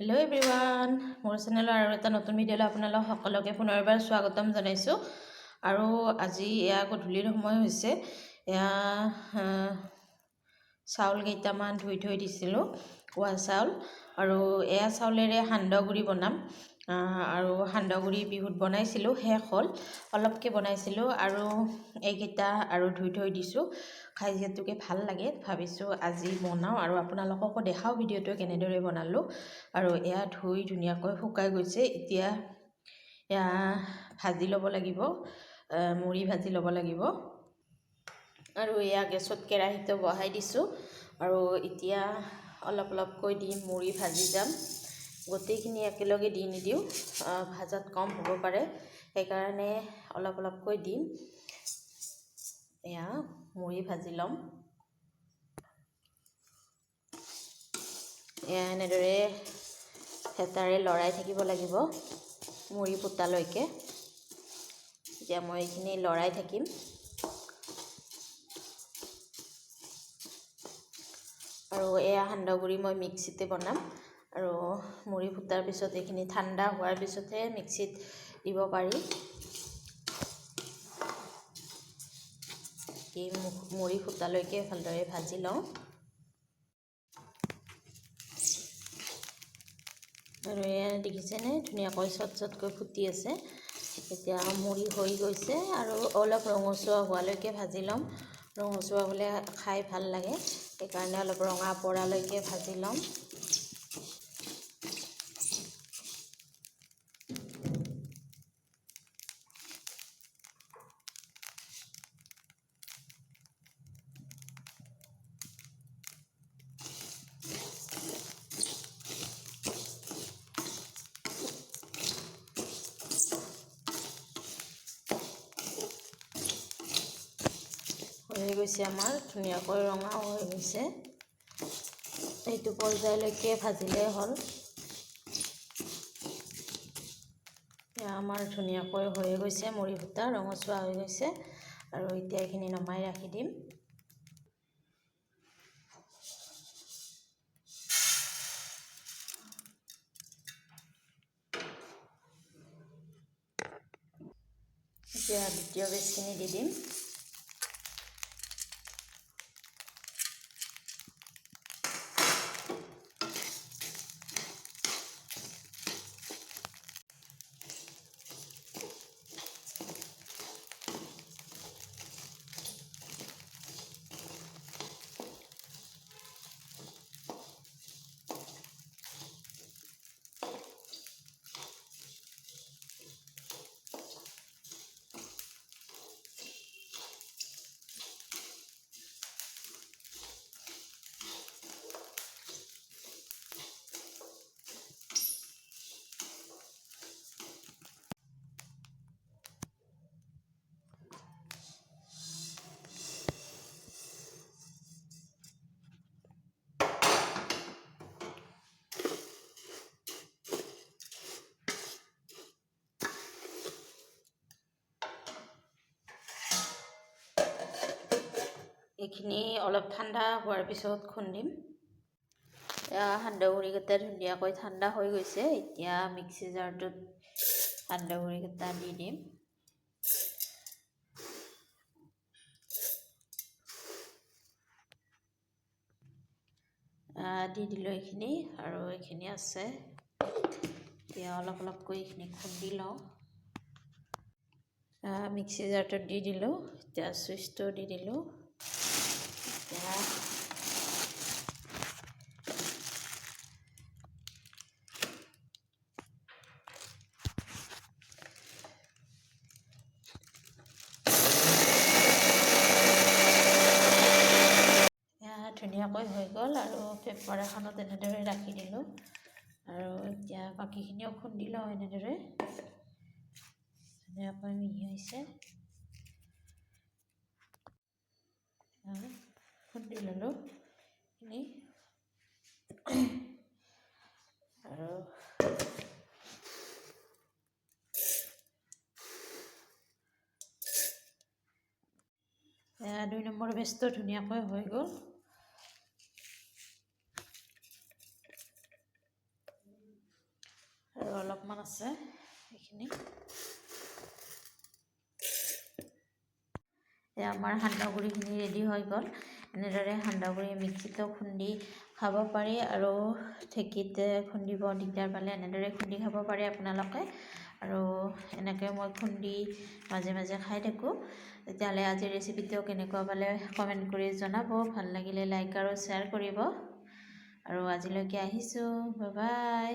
Hello everyone মোৰ চেনেলৰ আৰু এটা নতুন ভিডিঅ'লৈ আপোনালোক সকলোকে পুনৰবাৰ স্বাগতম জনাইছোঁ। আৰু আজি এয়া গধূলিৰ সময় হৈছে। এয়া চাউল কেইটামান ধুই থৈ দিছিলোঁ কোৱা চাউল। আৰু এয়া চাউলেৰে সান্দহগুড়ি বনাম। আৰু সান্দহগুড়ি বিহুত বনাইছিলোঁ শেষ হ'ল। অলপকৈ বনাইছিলোঁ আৰু এইকেইটা আৰু ধুই থৈ দিছোঁ। খাই যিহেতুকে ভাল লাগে ভাবিছোঁ আজি বনাওঁ আৰু আপোনালোককো দেখাওঁ ভিডিঅ'টো কেনেদৰে বনালোঁ। আৰু এয়া ধুই ধুনীয়াকৈ শুকাই গৈছে এতিয়া এয়া ভাজি ল'ব লাগিব মুড়ি ভাজি ল'ব লাগিব। আৰু এয়া গেছত কেৰাহীটো বহাই দিছোঁ। আৰু এতিয়া অলপ অলপকৈ দি মুড়ি ভাজি যাম। গোটেইখিনি একেলগে দি নিদিওঁ ভাজাত কম হ'ব পাৰে। সেইকাৰণে অলপ অলপকৈ দিম। এয়া মুড়ি ভাজি ল'ম। এয়া এনেদৰে হেতাৰে লৰাই থাকিব লাগিব মুড়ি পোতালৈকে। এতিয়া মই এইখিনি লৰাই থাকিম। আৰু এয়া সান্দহগুড়ি মই মিক্সিতে বনাম। আৰু মুড়ি ফুটাৰ পিছত এইখিনি ঠাণ্ডা হোৱাৰ পিছতহে মিক্সিত দিব পাৰি। এই মুড়ি ফুটালৈকে ভালদৰে ভাজি লওঁ। আৰু এয়া দেখিছেনে? ধুনীয়াকৈ চট চটকৈ ফুটি আছে। এতিয়া মুড়ি হৈ গৈছে আৰু অলপ ৰঙচুৱা হোৱালৈকে ভাজি ল'ম। ৰঙচুৱা হ'লে খাই ভাল লাগে। সেইকাৰণে অলপ ৰঙা পৰালৈকে ভাজি ল'ম। হৈ গৈছে আমাৰ ধুনীয়াকৈ ৰঙাও হৈ গৈছে। এইটো পৰ্যায়লৈকে ভাজিলেই হ'ল। আমাৰ ধুনীয়াকৈ হৈ গৈছে মুড়ি সূতা ৰঙচুৱা হৈ গৈছে। আৰু এতিয়া এইখিনি নমাই ৰাখি দিম। এতিয়া দ্বিতীয় বেজখিনি দি দিম। এইখিনি অলপ ঠাণ্ডা হোৱাৰ পিছত খুন্দিম। সান্দহগুড়িকেইটা ধুনীয়াকৈ ঠাণ্ডা হৈ গৈছে। এতিয়া মিক্সি জাৰটোত সান্দহগুড়িকেইটা দি দিম। দি দিলোঁ এইখিনি আৰু এইখিনি আছে। এতিয়া অলপ অলপকৈ এইখিনি খুন্দি লওঁ। মিক্সি জাৰটোত দি দিলোঁ। এতিয়া চুইচটো দি দিলোঁ। এতিয়া ধুনীয়াকৈ হৈ গ'ল আৰু পেপাৰ এখনত এনেদৰে ৰাখি দিলোঁ আৰু এতিয়া বাকীখিনিও খুন্দি লওঁ এনেদৰে। ধুনীয়াকৈ মিহি হৈছে। ল'লোঁ এইখিনি আৰু দুই নম্বৰ বেজটো ধুনীয়াকৈ হৈ গ'ল। আৰু অলপমান আছে এইখিনি। এই আমাৰ সান্দহগুড়িখিনি ৰেডি হৈ গ'ল। এনেদৰে সান্দহগুড়ি মিক্সিতো খুন্দি খাব পাৰি আৰু ঢেঁকীত খুন্দিব দিগদাৰ পালে এনেদৰে খুন্দি খাব পাৰে আপোনালোকে। আৰু এনেকৈ মই খুন্দি মাজে মাজে খাই থাকোঁ। তেতিয়াহ'লে আজিৰ ৰেচিপিটো কেনেকুৱা পালে কমেণ্ট কৰি জনাব। ভাল লাগিলে লাইক আৰু শ্বেয়াৰ কৰিব। আৰু আজিলৈকে আহিছোঁ। বাই